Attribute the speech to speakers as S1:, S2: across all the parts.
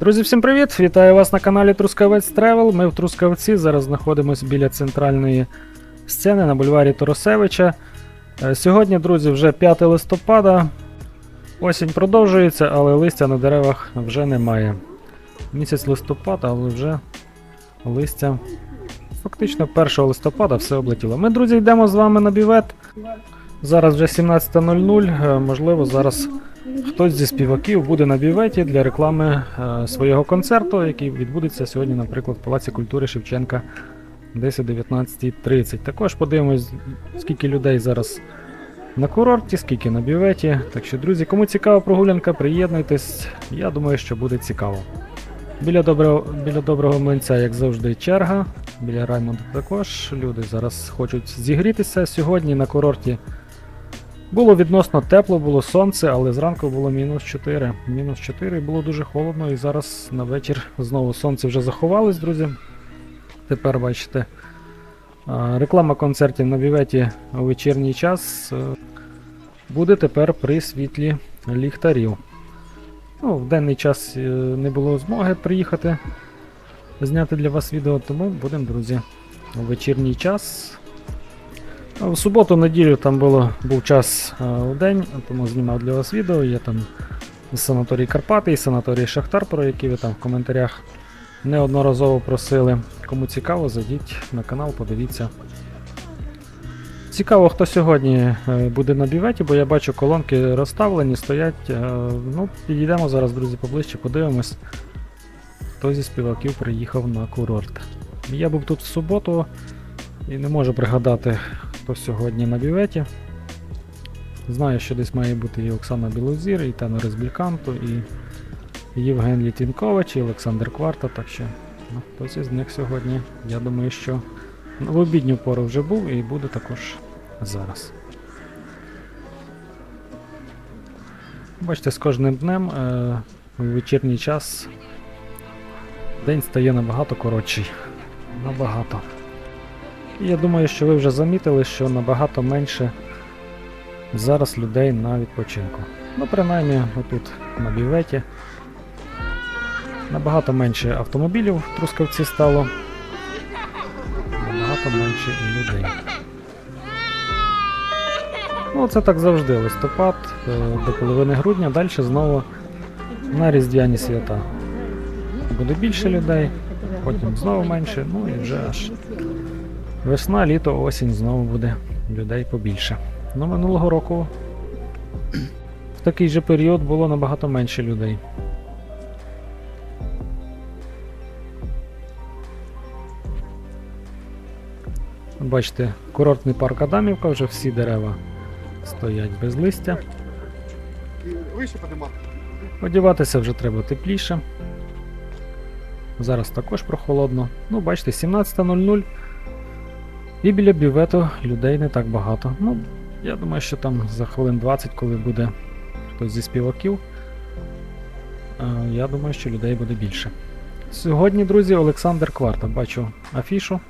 S1: Друзі, всім привіт! Вітаю вас на каналі Трускавець Тревел. Ми в Трускавці зараз знаходимося біля центральної сцени на бульварі Торосевича. Е, Сьогодні, друзі, вже 5 листопада. Осінь продовжується, але листя на деревах вже немає. Місяць листопада, але вже листя. Фактично 1 листопада все облетіло. Ми, друзі, йдемо з вами на бівет. Зараз вже 17.00. е, Можливо, зараз Хтось зі співаків буде на біветі для реклами е, свого концерту, який відбудеться сьогодні, наприклад, в Палаці культури Шевченка десь о 19.30. Також подивимось, скільки людей зараз на курорті, скільки на біветі. Так що, друзі, кому цікава прогулянка, приєднуйтесь. Я думаю, що буде цікаво. Біля доброго, біля доброго млинця, як завжди, черга. Біля Раймонда також люди зараз хочуть зігрітися. Сьогодні на курорті було відносно тепло, було сонце, але зранку було мінус 4. Мінус 4 було дуже холодно, і зараз на вечір знову сонце вже заховалось, друзі. Тепер бачите. Реклама концертів на біветі у вечірній час е, буде тепер при світлі ліхтарів. Ну, в денний час е, не було змоги приїхати зняти для вас відео, тому будемо, друзі, у вечірній час В суботу, неділю там було, був час е, у день, тому знімав для вас відео. Є там санаторій Карпати, і санаторій Шахтар, про які ви там в коментарях неодноразово просили. Кому цікаво, зайдіть на канал, подивіться. Цікаво, хто сьогодні е, буде на біветі, бо я бачу колонки розставлені, стоять. Е, Ну, підійдемо зараз, друзі, поближче, подивимось, хто зі співаків приїхав на курорт. Я був тут в суботу і не можу пригадати, хто сьогодні на біветі. Знаю, що десь має бути і Оксана Білозір, і Тенор Безбільканту, і Євген Літвінкович, і Олександр Кварта, так що ну, хтось із них сьогодні, я думаю, що в обідню пору вже був і буде також зараз. Бачите, з кожним днем е, у вечірній час день стає набагато коротший. Набагато. Я думаю, що ви вже замітили, що набагато менше зараз людей на відпочинку. Ну, принаймні, отут на біветі. Набагато менше автомобілів в Трускавці стало. Набагато менше і людей. Ну, це так завжди. Листопад е, до половини грудня, далі знову на Різдвяні свята. Буде більше людей, потім знову менше, ну і вже аж Весна, літо, осінь знову буде людей побільше. Ну, минулого року в такий же період було набагато менше людей. Бачите, курортний парк Адамівка, вже всі дерева стоять без листя. Одіватися вже треба тепліше. Зараз також прохолодно. Ну, бачите, 17.00. І біля бювету людей не так багато. Ну, я думаю, що там за хвилин 20, коли буде хтось зі співаків, е, я думаю, що людей буде більше. Сьогодні, друзі, Олександр Кварта. Бачу афішу.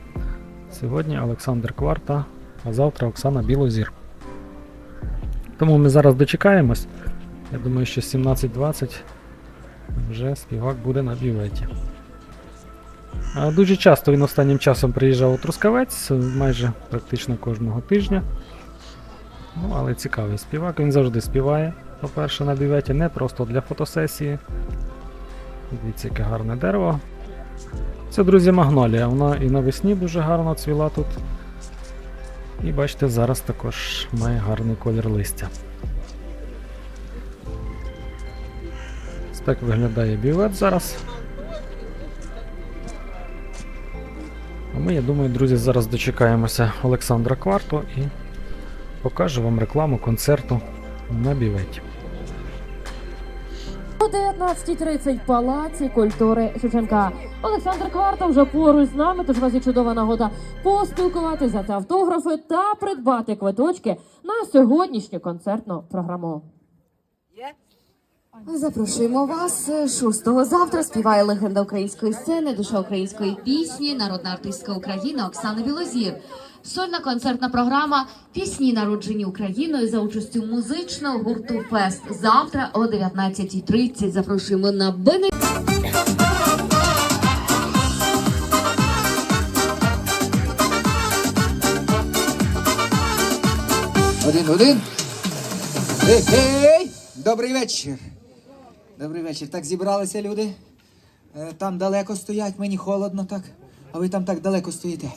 S1: Сьогодні Олександр Кварта, а завтра Оксана Білозір. Тому ми зараз дочекаємось. Я думаю, що 17.20 вже співак буде на бюветі. Дуже часто він останнім часом приїжджав у Трускавець, майже практично кожного тижня. Ну, але цікавий співак, він завжди співає, по-перше, на бюветі, не просто для фотосесії. Дивіться, яке гарне дерево. Це, друзі, магнолія. Вона і навесні дуже гарно цвіла тут. І бачите, зараз також має гарний колір листя. Так виглядає бювет зараз. Ми, я думаю, друзі, зараз дочекаємося Олександра Кварту і покажу вам рекламу концерту на біветі.
S2: О 19.30 Палаці культури Шевченка. Олександр Кварта вже поруч з нами, тож у вас є чудова нагода поспілкуватися, взяти автографи та придбати квиточки на сьогоднішню концертну програму.
S3: Запрошуємо вас шостого завтра. Співає легенда української сцени, душа української пісні, народна артистка України Оксана Білозір. Сольна концертна програма Пісні народжені Україною за участю музичного гурту Фест. Завтра о 19.30 Запрошуємо на бенефіт.
S4: Один, один. Ей, ей, добрий вечір. Добрий вечір. Так зібралися люди. Е, Там далеко стоять, мені холодно так. А ви там так далеко стоїте.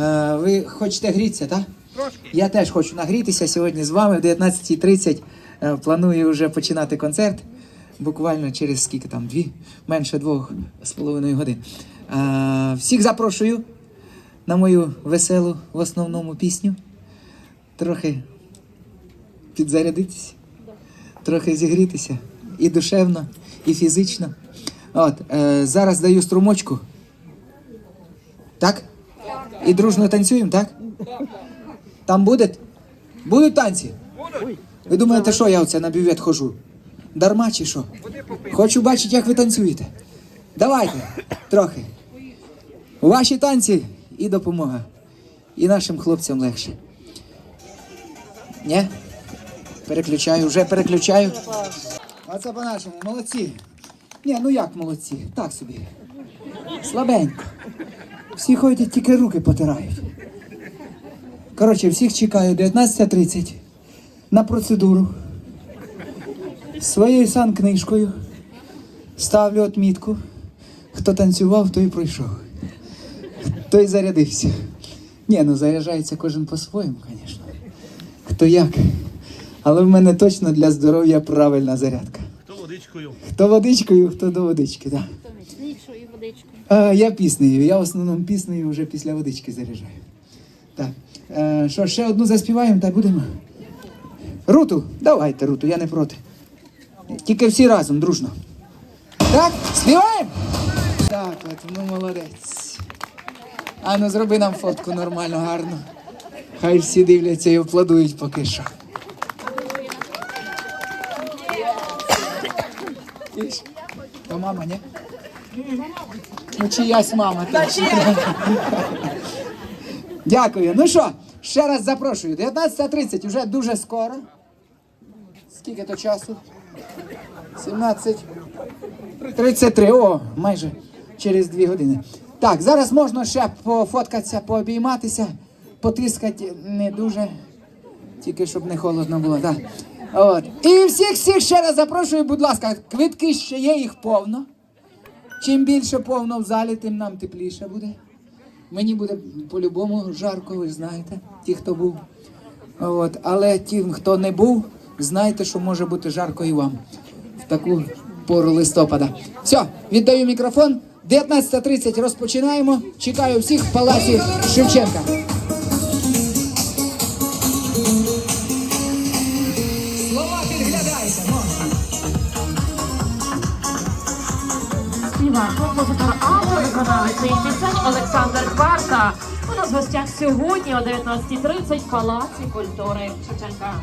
S4: Е, Ви хочете грітися, так? Я теж хочу нагрітися сьогодні з вами в 19.30. е, Планую вже починати концерт. Буквально через скільки там? Дві, менше двох з половиною годин. Всіх запрошую на мою веселу в основному пісню. Трохи підзарядитися, трохи зігрітися і душевно, і фізично. От, е, зараз даю струмочку. Так? І дружно танцюємо, так? Там буде? Будуть танці? Ви думаєте, що я оце на бювет хожу? Дарма чи що? Хочу бачити, як ви танцюєте. Давайте, трохи. Ваші танці і допомога. І нашим хлопцям легше. Ні? Переключаю, вже переключаю. А це по-нашому, молодці. Ні, ну як молодці? Так собі. Слабенько. Всі ходять, тільки руки потирають. Коротше, всіх чекаю 19.30 на процедуру. Своєю сан-книжкою. Ставлю отмітку. Хто танцював, той пройшов. Той зарядився. Ні, ну заряджається кожен по-своєму, звісно. Хто як. Але в мене точно для здоров'я правильна зарядка.
S5: Хто водичкою?
S4: Хто водичкою, хто до водички, так.
S6: Міцнішою водичкою.
S4: А, я піснею. Я в основному піснею вже після водички заряджаю. Так. Е, що, ще одну заспіваємо та будемо? Руту, давайте, Руту, я не проти. Тільки всі разом, дружно. Так, співаємо? Так, от, ну молодець. А ну зроби нам фотку нормально, гарно. Хай всі дивляться і аплодують поки що. То мама, ні? Ну, чиясь мама. Дякую. Ну що, ще раз запрошую. 19.30 вже дуже скоро. Скільки то часу? 17. 33. О, майже через 2 години. Так, зараз можна ще пофоткатися, пообійматися, потискати не дуже. Тільки щоб не холодно було, так. От. І всіх всіх ще раз запрошую, будь ласка, квитки ще є, їх повно. Чим більше повно в залі, тим нам тепліше буде. Мені буде по-любому жарко, ви знаєте, ті, хто був. От. Але ті, хто не був, знайте, що може бути жарко і вам в таку пору листопада. Все, віддаю мікрофон. 19.30 розпочинаємо. Чекаю всіх в палаці Шевченка.
S2: Композитор, автор, виконавець своїх пісень Олександр Кварта. У нас в гостях сьогодні о 19.30 в Палаці культури Шевченка.